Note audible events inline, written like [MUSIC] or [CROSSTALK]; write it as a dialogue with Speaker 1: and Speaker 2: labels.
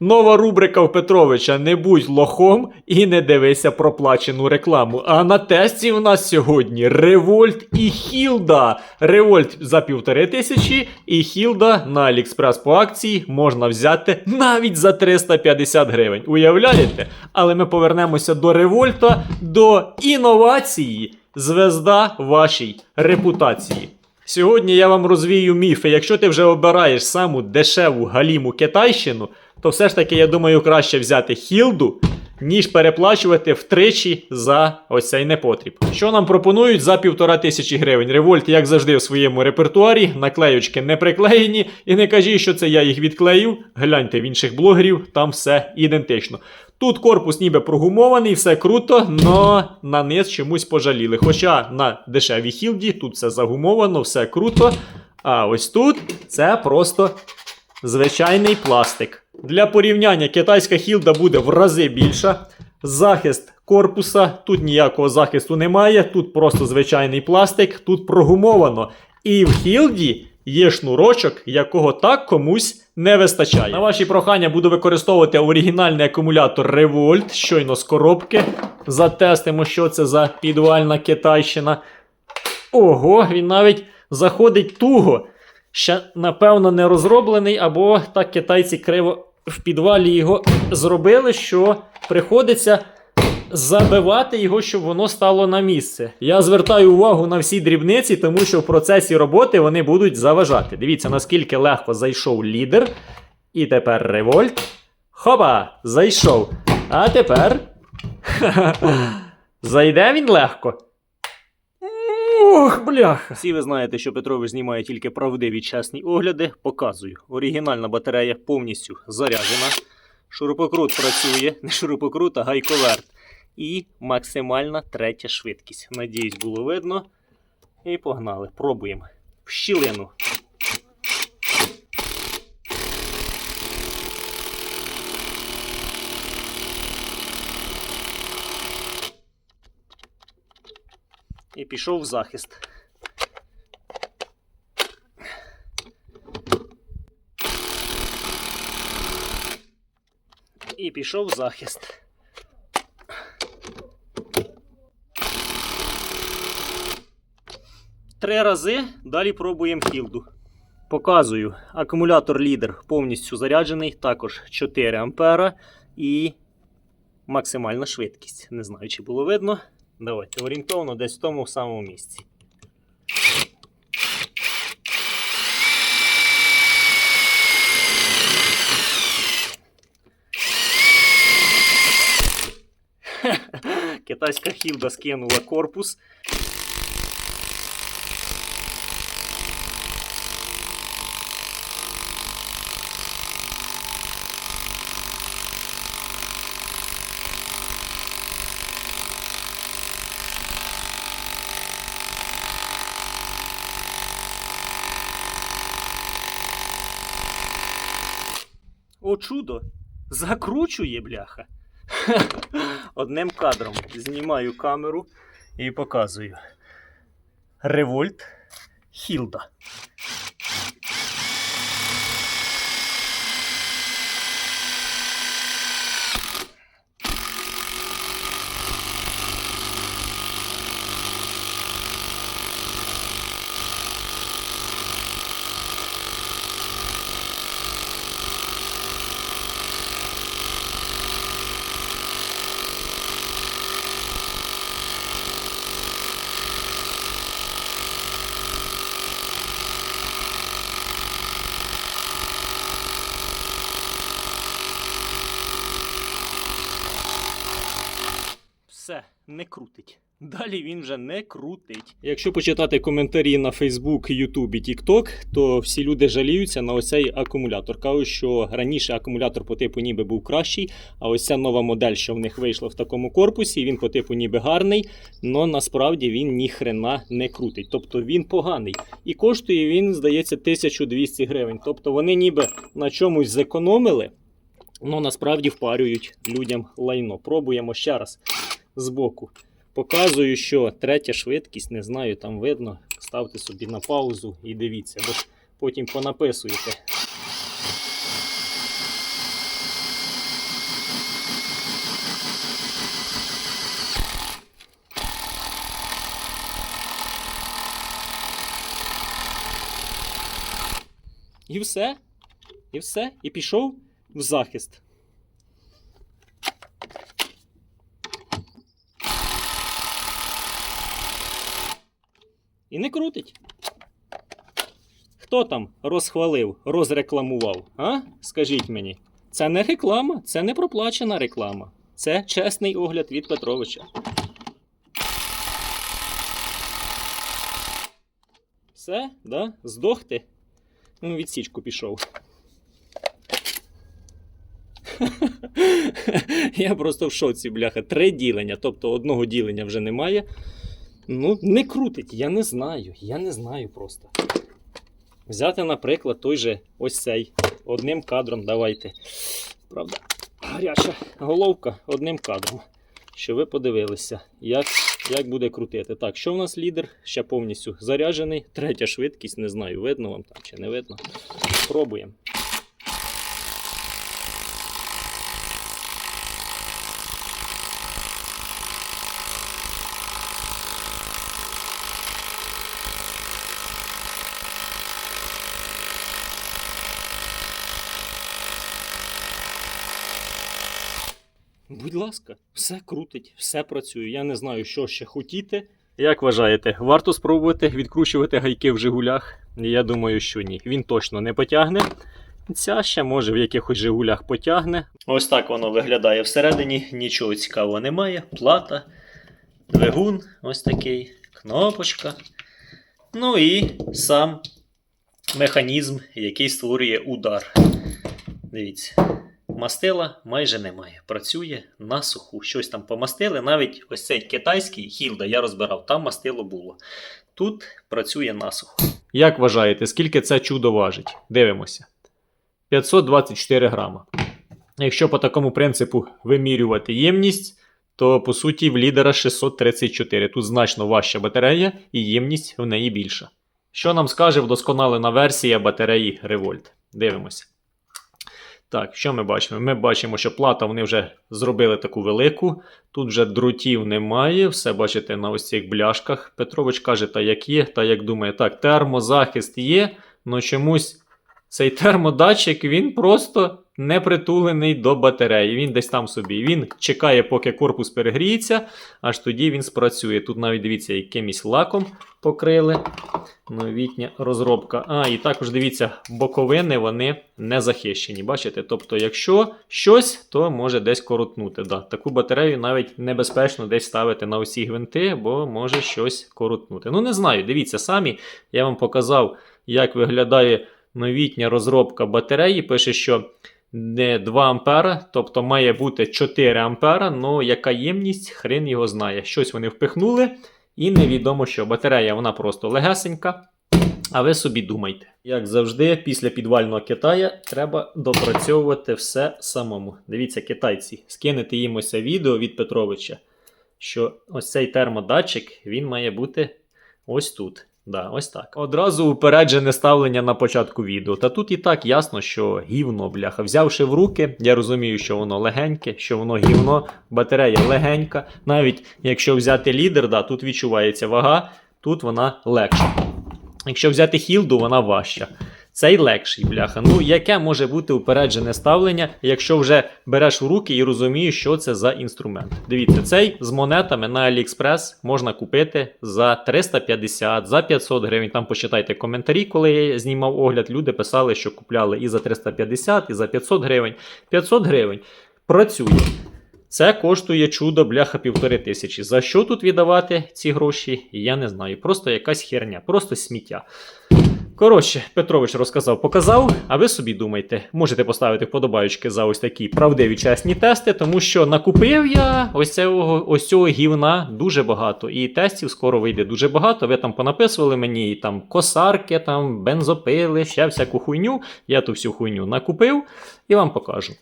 Speaker 1: Нова рубрика в Петровича Не будь лохом і не дивися проплачену рекламу. А на тесті в нас сьогодні Револьт і Хілда. Револьт за півтори тисячі і Хілда на Алікспрес по акції можна взяти навіть за 350 гривень. Уявляєте? Але ми повернемося до Револьта, до інновації, звезда вашій репутації. Сьогодні я вам розвію міфи. Якщо ти вже обираєш саму дешеву галіму китайщину, то все ж таки, я думаю, краще взяти хілду, ніж переплачувати втричі за ось цей непотріб. Що нам пропонують за півтора тисячі гривень? Револьт, як завжди, в своєму репертуарі, наклеючки не приклеєні, і не кажіть, що це я їх відклеїв. Гляньте в інших блогерів, там все ідентично. Тут корпус ніби прогумований, все круто, но на низ чомусь пожаліли. Хоча на дешевій хілді тут все загумовано, все круто. А ось тут це просто звичайний пластик. Для порівняння китайська хілда буде в рази більша. Захист корпуса, тут ніякого захисту немає, тут просто звичайний пластик, тут прогумовано. І в хілді є шнурочок, якого так комусь не вистачає. На ваші прохання буду використовувати оригінальний акумулятор Revolt, щойно з коробки. Затестимо, що це за підвальна китайщина. Ого, він навіть заходить туго. Ще, напевно, не розроблений, або так китайці криво в підвалі його зробили, що приходиться забивати його, щоб воно стало на місце. Я звертаю увагу на всі дрібниці, тому що в процесі роботи вони будуть заважати. Дивіться, наскільки легко зайшов лідер. І тепер револьт. Хопа! Зайшов. А тепер. [LAUGHS] Зайде він легко. Ох, бляха. Всі ви знаєте, що Петрович знімає тільки правдиві чесні огляди. Показую. Оригінальна батарея повністю заряджена. Шурупокрут працює, не шурупокрут, а гайковерт. І максимальна третя швидкість. Надіюсь, було видно. І погнали. Пробуємо. В щілину. І пішов в захист. І пішов в захист. Три рази, далі пробуємо хілду. Показую. Акумулятор лідер повністю заряджений, також 4 ампера і максимальна швидкість. Не знаю, чи було видно. Давайте орієнтовно десь в тому самому місці. Китайська хілда скинула корпус. О, чудо! Закручує, бляха. [LAUGHS] Одним кадром знімаю камеру і показую. Револьт Хілда. Все, не крутить. Далі він вже не крутить. Якщо почитати коментарі на Facebook, YouTube TikTok, то всі люди жаліються на ось цей акумулятор. Кажуть, що раніше акумулятор по типу ніби був кращий, а ось ця нова модель, що в них вийшла в такому корпусі, він по типу ніби гарний, але насправді він ніхрена не крутить. Тобто він поганий. І коштує він, здається, 1200 гривень. Тобто вони ніби на чомусь зекономили, але насправді впарюють людям лайно. Пробуємо ще раз збоку. Показую, що третя швидкість, не знаю, там видно. Ставте собі на паузу і дивіться, бо потім понаписуєте.
Speaker 2: І все, і все, і пішов в захист. І не крутить. Хто там розхвалив, розрекламував? А? Скажіть мені. Це не реклама, це не проплачена реклама. Це чесний огляд від Петровича. Все, да? Здох ти? Ну, відсічку пішов. [LAUGHS] Я просто в шоці, бляха. Три ділення, тобто одного ділення вже немає. Ну, не крутить, я не знаю. Я не знаю просто. Взяти, наприклад, той же ось цей. Одним кадром давайте. Правда, гаряча головка одним кадром. Що ви подивилися, як, як буде крутити. Так, що в нас лідер? Ще повністю заряджений. Третя швидкість, не знаю, видно вам там чи не видно. Пробуємо. Будь ласка, все крутить, все працює. Я не знаю, що ще хотіти. Як вважаєте, варто спробувати відкручувати гайки в Жигулях? Я думаю, що ні. Він точно не потягне. Ця ще може в якихось Жигулях потягне. Ось так воно виглядає всередині, нічого цікавого немає. Плата, двигун ось такий, кнопочка. Ну і сам механізм, який створює удар. Дивіться. Мастила майже немає. Працює на суху. Щось там помастили. Навіть ось цей китайський хілда я розбирав, там мастило було. Тут працює насухо. Як вважаєте, скільки це чудо важить? Дивимося. 524 грама. Якщо по такому принципу вимірювати ємність, то по суті в лідера 634. Тут значно важча батарея і ємність в неї більша. Що нам скаже вдосконалена версія батареї Revolt? Дивимося. Так, що ми бачимо? Ми бачимо, що плата вони вже зробили таку велику. Тут вже дротів немає. Все бачите на ось цих бляшках. Петрович каже, та як є, та як думає. Так, термозахист є, але чомусь цей термодатчик він просто не притулений до батареї. Він десь там собі. Він чекає, поки корпус перегріється, аж тоді він спрацює. Тут навіть дивіться, якимось лаком покрили. Новітня розробка. А, і також дивіться, боковини вони не захищені. Бачите? Тобто, якщо щось, то може десь коротнути. Да. Таку батарею навіть небезпечно десь ставити на усі гвинти, бо може щось коротнути. Ну, не знаю, дивіться самі, я вам показав, як виглядає новітня розробка батареї. Пише, що не 2 ампера, тобто має бути 4 ампера, але яка ємність, хрен його знає. Щось вони впихнули. І невідомо що. Батарея вона просто легесенька. А ви собі думайте. Як завжди, після підвального Китая треба допрацьовувати все самому. Дивіться, китайці, скинете їм ось відео від Петровича, що ось цей термодатчик він має бути ось тут. Да, ось так. Одразу упереджене ставлення на початку відео. Та тут і так ясно, що гівно, бляха. Взявши в руки, я розумію, що воно легеньке, що воно гівно, батарея легенька. Навіть якщо взяти лідер, да, тут відчувається вага, тут вона легша. Якщо взяти хілду, вона важча. Цей легший, бляха. Ну, яке може бути упереджене ставлення, якщо вже береш в руки і розумієш, що це за інструмент. Дивіться, цей з монетами на AliExpress можна купити за 350, за 500 гривень. Там почитайте коментарі, коли я знімав огляд. Люди писали, що купляли і за 350, і за 500 гривень. 500 гривень працює. Це коштує чудо бляха півтори тисячі. За що тут віддавати ці гроші? Я не знаю. Просто якась херня, просто сміття. Коротше, Петрович розказав, показав, а ви собі думайте, можете поставити вподобаючки за ось такі правдиві чесні тести, тому що накупив я ось цього ось цього гівна дуже багато. І тестів скоро вийде дуже багато. Ви там понаписували мені і там косарки, там бензопили, ще всяку хуйню. Я ту всю хуйню накупив і вам покажу.